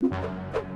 you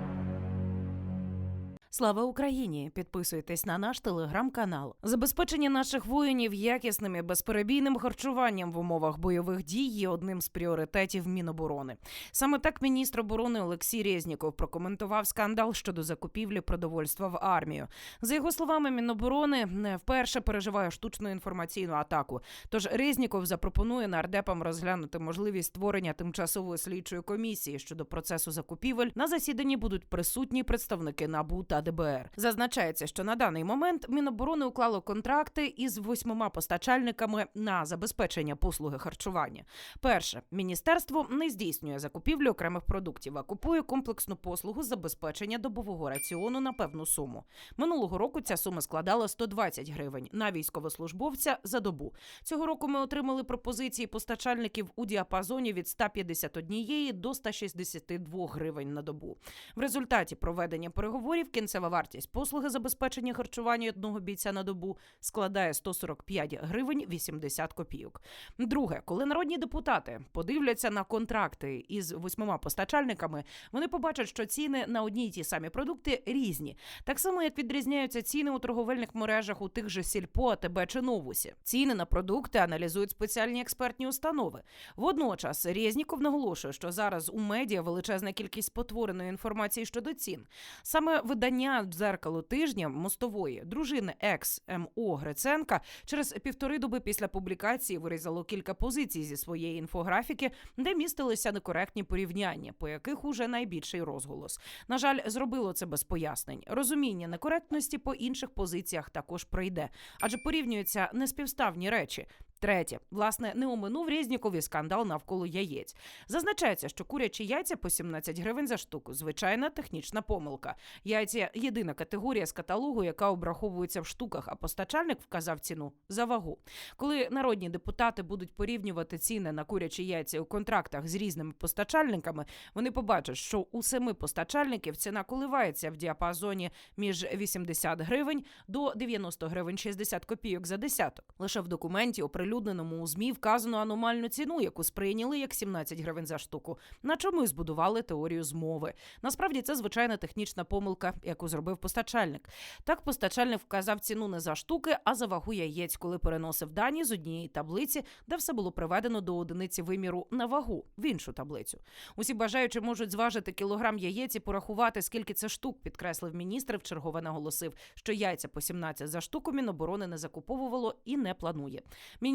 Слава Україні! Підписуйтесь на наш телеграм-канал. Забезпечення наших воїнів якісним і безперебійним харчуванням в умовах бойових дій є одним з пріоритетів Міноборони. Саме так міністр оборони Олексій Резніков прокоментував скандал щодо закупівлі продовольства в армію. За його словами, Міноборони не вперше переживає штучну інформаційну атаку. Тож Резніков запропонує нардепам розглянути можливість створення тимчасової слідчої комісії щодо процесу закупівель. На засіданні будуть присутні представники НАБУ та ДБР. Зазначається, що на даний момент Міноборони уклало контракти із восьмома постачальниками на забезпечення послуги харчування. Перше, міністерство не здійснює закупівлю окремих продуктів, а купує комплексну послугу забезпечення добового раціону на певну суму. Минулого року ця сума складала 120 гривень на військовослужбовця за добу. Цього року ми отримали пропозиції постачальників у діапазоні від 151 до 162 гривень на добу. В результаті проведення переговорів кінцева вартість послуги забезпечення харчування одного бійця на добу складає 145 гривень 80 копійок. Друге, коли народні депутати подивляться на контракти із восьмома постачальниками, вони побачать, що ціни на одні й ті самі продукти різні, так само як відрізняються ціни у торговельних мережах у тих же сільпо, АТБ чи новусі. Ціни на продукти аналізують спеціальні експертні установи. Водночас Резніков наголошує, що зараз у медіа величезна кількість спотвореної інформації щодо цін. Саме видання дзеркало тижня мостової дружини екс МО Гриценка через півтори доби після публікації вирізало кілька позицій зі своєї інфографіки, де містилися некоректні порівняння, по яких уже найбільший розголос. На жаль, зробило це без пояснень. Розуміння некоректності по інших позиціях також прийде, адже порівнюються неспівставні речі. Третє, власне, не оминув Резнікові скандал навколо яєць. Зазначається, що курячі яйця по 17 гривень за штуку. Звичайна технічна помилка. Яйця єдина категорія з каталогу, яка обраховується в штуках, а постачальник вказав ціну за вагу. Коли народні депутати будуть порівнювати ціни на курячі яйця у контрактах з різними постачальниками, вони побачать, що у семи постачальників ціна коливається в діапазоні між 80 гривень до 90 гривень 60 копійок за десяток. Лише в документі, оприлюдненому у ЗМІ, вказано аномальну ціну, яку сприйняли як 17 гривень за штуку. На чому і збудували теорію змови. Насправді це звичайна технічна помилка, яку зробив постачальник. Так, постачальник вказав ціну не за штуки, а за вагу яєць, коли переносив дані з однієї таблиці, де все було приведено до одиниці виміру на вагу в іншу таблицю. Усі бажаючі можуть зважити кілограм яєць і порахувати, скільки це штук, підкреслив міністр. Вчергове наголосив, що яйця по 17 за штуку Міноборони не закуповувало і не планує.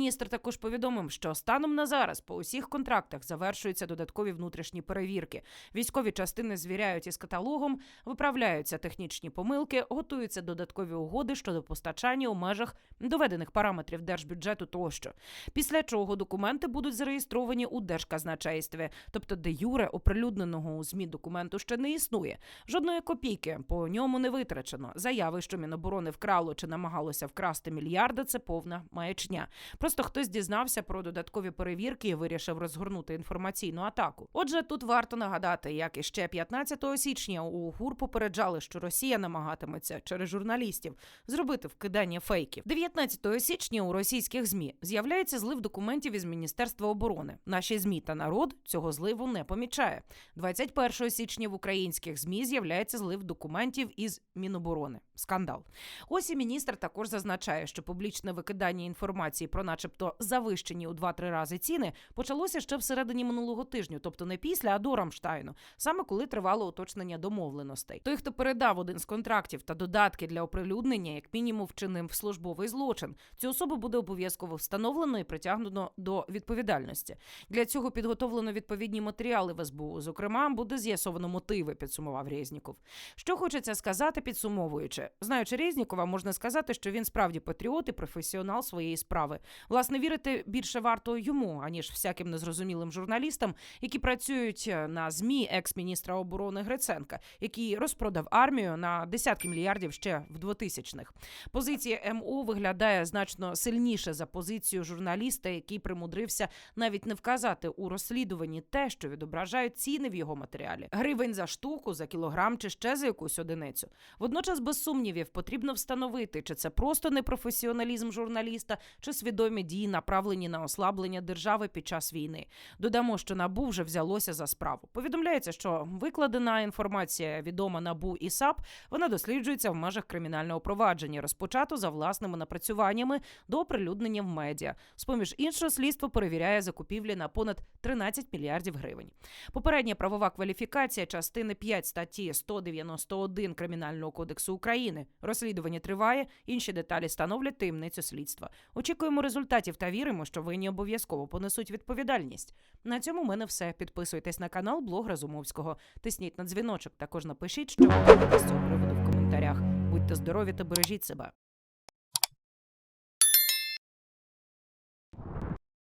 Міністр також повідомив, що станом на зараз по усіх контрактах завершуються додаткові внутрішні перевірки. Військові частини звіряють із каталогом, виправляються технічні помилки, готуються додаткові угоди щодо постачання у межах доведених параметрів держбюджету тощо. Після чого документи будуть зареєстровані у держказначействі, тобто де юре оприлюдненого у змі документу ще не існує. Жодної копійки по ньому не витрачено. Заяви, що Міноборони вкрало чи намагалося вкрасти мільярди, це повна маячня. Просто хтось дізнався про додаткові перевірки і вирішив розгорнути інформаційну атаку. Отже, тут варто нагадати, як іще 15 січня у ГУР попереджали, що Росія намагатиметься через журналістів зробити вкидання фейків. 19 січня у російських змі з'являється злив документів із Міністерства оборони. Наші змі та народ цього зливу не помічає. 21 січня в українських змі з'являється злив документів із Міноборони. Скандал. Ось і міністр також зазначає, що публічне викидання інформації про, начебто, завищені у 2-3 рази ціни почалося ще всередині минулого тижню, тобто не після, а до Рамштайну, саме коли тривало уточнення домовленостей. Той, хто передав один з контрактів та додатки для оприлюднення, як мінімум вчинив службовий злочин. Цю особу буде обов'язково встановлено і притягнено до відповідальності. Для цього підготовлено відповідні матеріали в СБУ. Зокрема, буде з'ясовано мотиви, підсумував Резніков. Що хочеться сказати, підсумовуючи, знаючи Резнікова, можна сказати, що він справді патріот і професіонал своєї справи. Власне, вірити більше варто йому, аніж всяким незрозумілим журналістам, які працюють на змі екс-міністра оборони Гриценка, який розпродав армію на десятки мільярдів ще в 2000-х. Позиція МО виглядає значно сильніше за позицію журналіста, який примудрився навіть не вказати у розслідуванні те, що відображають ціни в його матеріалі: гривень за штуку, за кілограм чи ще за якусь одиницю. Водночас, без сумнівів, потрібно встановити, чи це просто непрофесіоналізм журналіста, чи свідомі дії направлені на ослаблення держави під час війни. Додамо, що набу вже взялося за справу. Повідомляється, що викладена інформація відома набу і САП. Вона досліджується в межах кримінального провадження, розпочато за власними напрацюваннями до оприлюднення в медіа. З поміж іншого, слідство перевіряє закупівлі на понад 13 мільярдів гривень. Попередня правова кваліфікація частини 5 статті 191 Кримінального кодексу України. Розслідування триває. Інші деталі становлять таємницю слідства. Очікуємо результатів та віримо, що винні обов'язково понесуть відповідальність. На цьому в мене все. Підписуйтесь на канал Блог Разумовського. Тисніть на дзвіночок. Також напишіть, що ви з цього приводу в коментарях. Будьте здорові та бережіть себе.